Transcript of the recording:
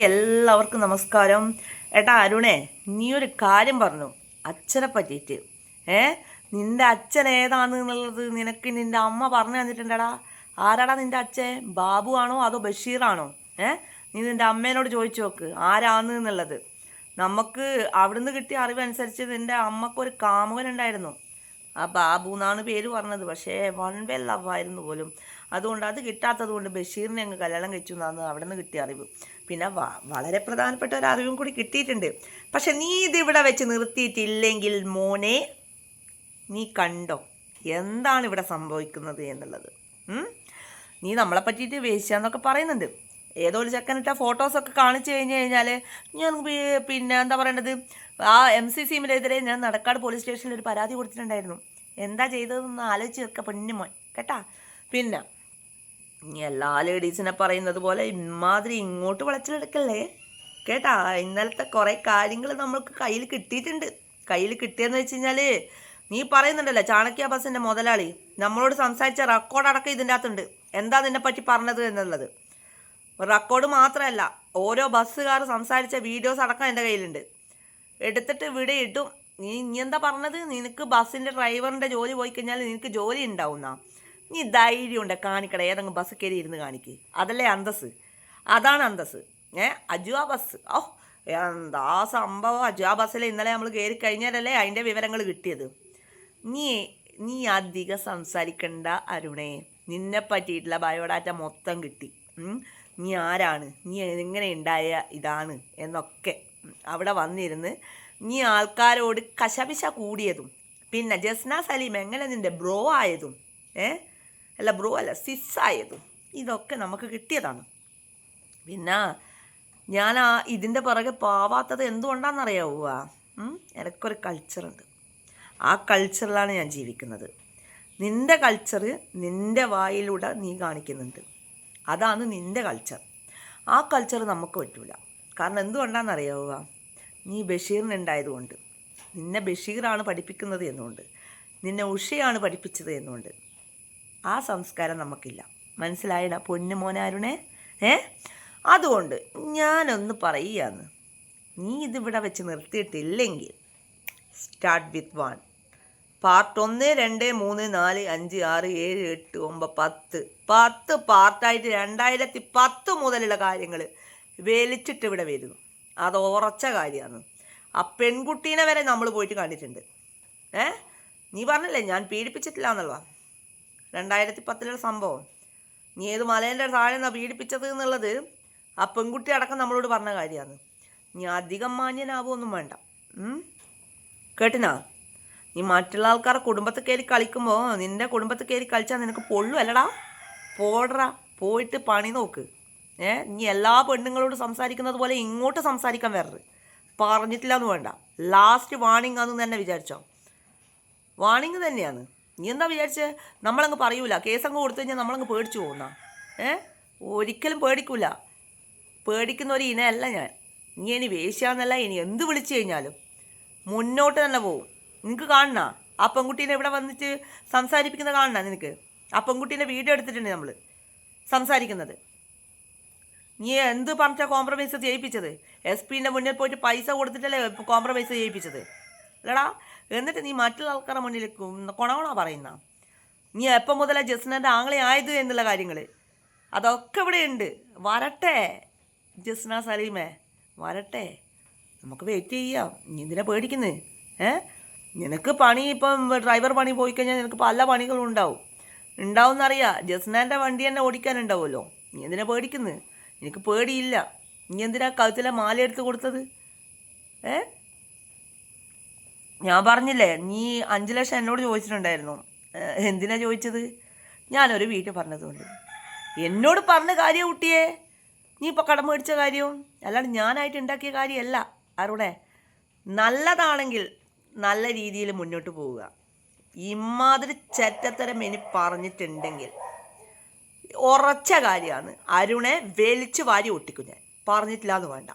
എല്ലാവർക്കും നമസ്കാരം. ഏട്ടാ അരുണേ നീ ഒരു കാര്യം പറഞ്ഞു. അച്ഛനെ പറ്റിയിട്ട്. ഏ? നിന്റെ അച്ഛൻ ഏതാണ് എന്നുള്ളത് നിനക്ക് നിന്റെ അമ്മ പറഞ്ഞു തന്നിട്ടുണ്ടടാ. ആരാടാ നിന്റെ അച്ഛൻ? ബാബു ആണോ അതോ ബഷീറാണോ ഏ? നീ നിന്റെ അമ്മേനോട് ചോദിച്ചു നോക്ക് ആരാണ് എന്നുള്ളത്. നമുക്ക് അവിടുന്ന് കിട്ടിയ അറിവനുസരിച്ച് നിന്റെ അമ്മക്കൊരു കാമുകനുണ്ടായിരുന്നു ആ ബാബു എന്നാണ് പേര് പറഞ്ഞത്. പക്ഷേ വൺ വെൽ ലവായിരുന്നു പോലും. അതുകൊണ്ട് അത് കിട്ടാത്തത് കൊണ്ട് ബഷീറിനെ അങ്ങ് കല്യാണം കഴിച്ചു എന്നാണ് അവിടെ നിന്ന് കിട്ടിയ അറിവ്. പിന്നെ വളരെ പ്രധാനപ്പെട്ട ഒരു അറിവും കൂടി കിട്ടിയിട്ടുണ്ട്. പക്ഷെ നീ ഇതിവിടെ വെച്ച് നിർത്തിയിട്ടില്ലെങ്കിൽ മോനെ നീ കണ്ടോ? എന്താണ് ഇവിടെ സംഭവിക്കുന്നത് എന്നുള്ളത്? നീ നമ്മളെ പറ്റിയിട്ട് വേശ്യാന്നൊക്കെ പറയുന്നുണ്ട്. ഏതോ ഒരു ചെക്കനിട്ട ഫോട്ടോസൊക്കെ കാണിച്ചു കഴിഞ്ഞ് കഴിഞ്ഞാൽ ഞാൻ പിന്നെ എന്താ പറയേണ്ടത്? ആ എം സി സിമിനെതിരെ ഞാൻ നടക്കാട് പോലീസ് സ്റ്റേഷനിൽ ഒരു പരാതി കൊടുത്തിട്ടുണ്ടായിരുന്നു. എന്താ ചെയ്തതെന്ന് ആലോചിച്ച് വെക്കുക പൊന്നുമോൻ കേട്ടാ? പിന്നെ എല്ലാ ലേഡീസിനെ പറയുന്നത് പോലെ ഇമാതിരി ഇങ്ങോട്ട് വിളച്ചിലെടുക്കല്ലേ? കേട്ടാ? ഇന്നലത്തെ കുറേ കാര്യങ്ങൾ നമ്മൾക്ക് കയ്യിൽ കിട്ടിയിട്ടുണ്ട്. കയ്യിൽ കിട്ടിയെന്ന് വെച്ച് കഴിഞ്ഞാൽ നീ പറയുന്നുണ്ടല്ലോ ചാണക്യ ബസ്സിന്റെ മുതലാളി. നമ്മളോട് സംസാരിച്ച റെക്കോർഡ് അടക്കം ഇതിന്റെ അകത്തുണ്ട്. എന്താ നിന്നെ പറ്റി പറഞ്ഞത് എന്നുള്ളത്? റെക്കോർഡ് മാത്രമല്ല ഓരോ ബസ്സുകാർ സംസാരിച്ച വീഡിയോസ് അടക്കം എന്റെ കയ്യിലുണ്ട്. എടുത്തിട്ട് ഇവിടെ ഇട്ടും നീ നീ എന്താ പറഞ്ഞത്? നിനക്ക് ബസ്സിന്റെ ഡ്രൈവറിന്റെ ജോലി പോയി കഴിഞ്ഞാൽ നിനക്ക് ജോലി ഉണ്ടാവുന്ന? നീ ധൈര്യം ഉണ്ട് കാണിക്കട ഏതെങ്കിലും ബസ് കയറി ഇരുന്ന് കാണിക്ക്. അതല്ലേ അന്തസ് അതാണ് അന്തസ് ഏ അജുവ ബസ്. ഓ എന്താ സംഭവം? അജുവ ബസ്സിൽ ഇന്നലെ നമ്മൾ കയറി കഴിഞ്ഞാലല്ലേ അതിന്റെ വിവരങ്ങൾ കിട്ടിയത്. നീ നീ അധികം സംസാരിക്കണ്ട അരുണേ. നിന്നെ പറ്റിയിട്ടുള്ള ബയോഡാറ്റ മൊത്തം കിട്ടി. നീ ആരാണ്? നീ എങ്ങനെ ഉണ്ടായ ഇതാണ്? എന്നൊക്കെ. അവിടെ വന്നിരുന്ന് നീ ആൾക്കാരോട് കശപിശ കൂടിയതും പിന്നെ ജസ്ന സലീം എങ്ങനെ നിന്റെ ബ്രോ ആയതും ഏ? അല്ല ബ്രോ അല്ല സിസ് ആയതും ഇതൊക്കെ നമുക്ക് കിട്ടിയതാണ്. പിന്നെ ഞാൻ ആ ഇതിന്റെ പുറകെ പോവാത്തത് എന്തുകൊണ്ടാണെന്നറിയാവുക എനിക്കൊരു കൾച്ചറുണ്ട് ആ കൾച്ചറിലാണ് ഞാൻ ജീവിക്കുന്നത്. നിന്റെ കൾച്ചർ നിന്റെ വായിലൂടെ നീ കാണിക്കുന്നുണ്ട്. അതാണ് നിന്റെ കൾച്ചർ ആ കൾച്ചർ നമുക്ക് പറ്റില്ല കാരണം എന്തുകൊണ്ടാണെന്നറിയാവുക നീ ബഷീറിനുണ്ടായതുകൊണ്ട്. നിന്നെ ബഷീറാണ് പഠിപ്പിക്കുന്നത് എന്നുകൊണ്ട്. നിന്നെ ഉഷയാണ് പഠിപ്പിച്ചത് എന്നുകൊണ്ട്. ആ സംസ്കാരം നമുക്കില്ല. മനസ്സിലായട പൊന്നു മോനാരുണേ. ഏ? അതുകൊണ്ട് ഞാനൊന്ന് പറയുകയാണ് നീ ഇതിവിടെ വെച്ച് നിർത്തിയിട്ടില്ലെങ്കിൽ സ്റ്റാർട്ട് വിത്ത് വൺ പാർട്ട് ഒന്ന് രണ്ട് മൂന്ന് നാല് അഞ്ച് ആറ് ഏഴ് എട്ട് ഒമ്പത് പത്ത്. പത്ത് പാർട്ടായിട്ട് രണ്ടായിരത്തി പത്ത് മുതലുള്ള കാര്യങ്ങൾ വലിച്ചിട്ട് ഇവിടെ വരുന്നു. അത് ഉറച്ച കാര്യമാണ്. ആ പെൺകുട്ടീനെ വരെ നമ്മൾ പോയിട്ട് കണ്ടിട്ടുണ്ട്. ഏ? നീ പറഞ്ഞില്ലേ ഞാൻ പീഡിപ്പിച്ചിട്ടില്ല എന്നുള്ള രണ്ടായിരത്തി പത്തിലുള്ള സംഭവം. നീ ഏത് മലേന്റെ താഴെ നിന്നാണ് പീഡിപ്പിച്ചത് എന്നുള്ളത് ആ പെൺകുട്ടി അടക്കം നമ്മളോട് പറഞ്ഞ കാര്യമാണ്. നീ അധികം മാന്യനാവുമൊന്നും വേണ്ട? കേട്ടിനാ? നീ മറ്റുള്ള ആൾക്കാരുടെ കുടുംബത്തിൽ കയറി കളിക്കുമ്പോൾ നിന്റെ കുടുംബത്തിൽ കയറി കളിച്ചാൽ നിനക്ക് പൊള്ളു അല്ലടാ. പോടറാ പോയിട്ട് പണി നോക്ക്. ഏ നീ എല്ലാ പെണ്ണുങ്ങളോട് സംസാരിക്കുന്നത് പോലെ ഇങ്ങോട്ട് സംസാരിക്കാൻ വരരുത്. പറഞ്ഞിട്ടില്ല വേണ്ട. ലാസ്റ്റ് വാണിംഗ് ആണെന്ന് തന്നെ വിചാരിച്ചോ. വാണിംഗ് തന്നെയാണ്. നീ എന്താ വിചാരിച്ച്? നമ്മളങ്ങ് പറയൂല. കേസങ്ങ് കൊടുത്തു കഴിഞ്ഞാൽ നമ്മളങ്ങ് പേടിച്ചു പോകുന്ന. ഏ ഒരിക്കലും പേടിക്കൂല. പേടിക്കുന്ന ഒരു ഇനയല്ല ഞാൻ. നീ ഇനി വേശ്യാന്നല്ല ഇനി എന്ത് വിളിച്ചു കഴിഞ്ഞാലും മുന്നോട്ട് തന്നെ പോവും നിനക്ക് കാണണ? ആ പെൺകുട്ടീനെ ഇവിടെ വന്നിട്ട് സംസാരിപ്പിക്കുന്ന കാണണ നിനക്ക്? ആ പെൺകുട്ടീന്റെ വീഡിയോ എടുത്തിട്ടുണ്ട് നമ്മൾ സംസാരിക്കുന്നത്. നീ എന്ത് പറഞ്ഞാൽ കോംപ്രമൈസ് ചെയ്യിപ്പിച്ചത്? എസ് പിന്റെ മുന്നിൽ പോയിട്ട് പൈസ കൊടുത്തിട്ടല്ലേ കോംപ്രമൈസ് ചെയ്യിപ്പിച്ചത്? അല്ലടാ എന്നിട്ട് നീ മറ്റുള്ള ആൾക്കാരുടെ മുന്നിൽ കൊണകൊണ പറയുന്ന? നീ എപ്പം മുതലാ ജസ്നന്റെ ആങ്ങളെ ആയത് എന്നുള്ള കാര്യങ്ങൾ അതൊക്കെ ഇവിടെ ഉണ്ട്. വരട്ടെ ജസ്ന സലീമേ വരട്ടെ. നമുക്ക് വെയിറ്റ് ചെയ്യാം. നീ എന്തിനാ പേടിക്കുന്നത് ഏ? നിനക്ക് പണി ഇപ്പം ഡ്രൈവർ പണി പോയി കഴിഞ്ഞാൽ നിനക്ക് പല പണികളും ഉണ്ടാവും. ഉണ്ടാവും എന്നറിയാം ജസ്നാന്റെ വണ്ടി തന്നെ ഓടിക്കാനുണ്ടാവുമല്ലോ. നീ എന്തിനാ പേടിക്കുന്നത് എനിക്ക് പേടിയില്ല. നീ എന്തിനാ കഴുത്തിലെ മാല എടുത്ത് കൊടുത്തത്? ഏ? ഞാൻ പറഞ്ഞില്ലേ നീ അഞ്ച് ലക്ഷം എന്നോട് ചോദിച്ചിട്ടുണ്ടായിരുന്നു. എന്തിനാ ചോദിച്ചത്? ഞാനൊരു വീട്ടിൽ പറഞ്ഞതുകൊണ്ട്. എന്നോട് പറഞ്ഞ കാര്യം കുട്ടിയെ നീ ഇപ്പോൾ കടം മേടിച്ച കാര്യവും അല്ലാണ്ട് ഞാനായിട്ട് ഉണ്ടാക്കിയ കാര്യമല്ല ആരുടെ നല്ലതാണെങ്കിൽ നല്ല രീതിയിൽ മുന്നോട്ട് പോവുക. ഇമാതിരി ചെറ്റത്തരം ഇനി പറഞ്ഞിട്ടുണ്ടെങ്കിൽ ഉറച്ച കാര്യമാണ്. അരുണെ വലിച്ചു വാരി ഒട്ടിക്കും ഞാൻ. പറഞ്ഞിട്ടില്ല എന്ന് വേണ്ട.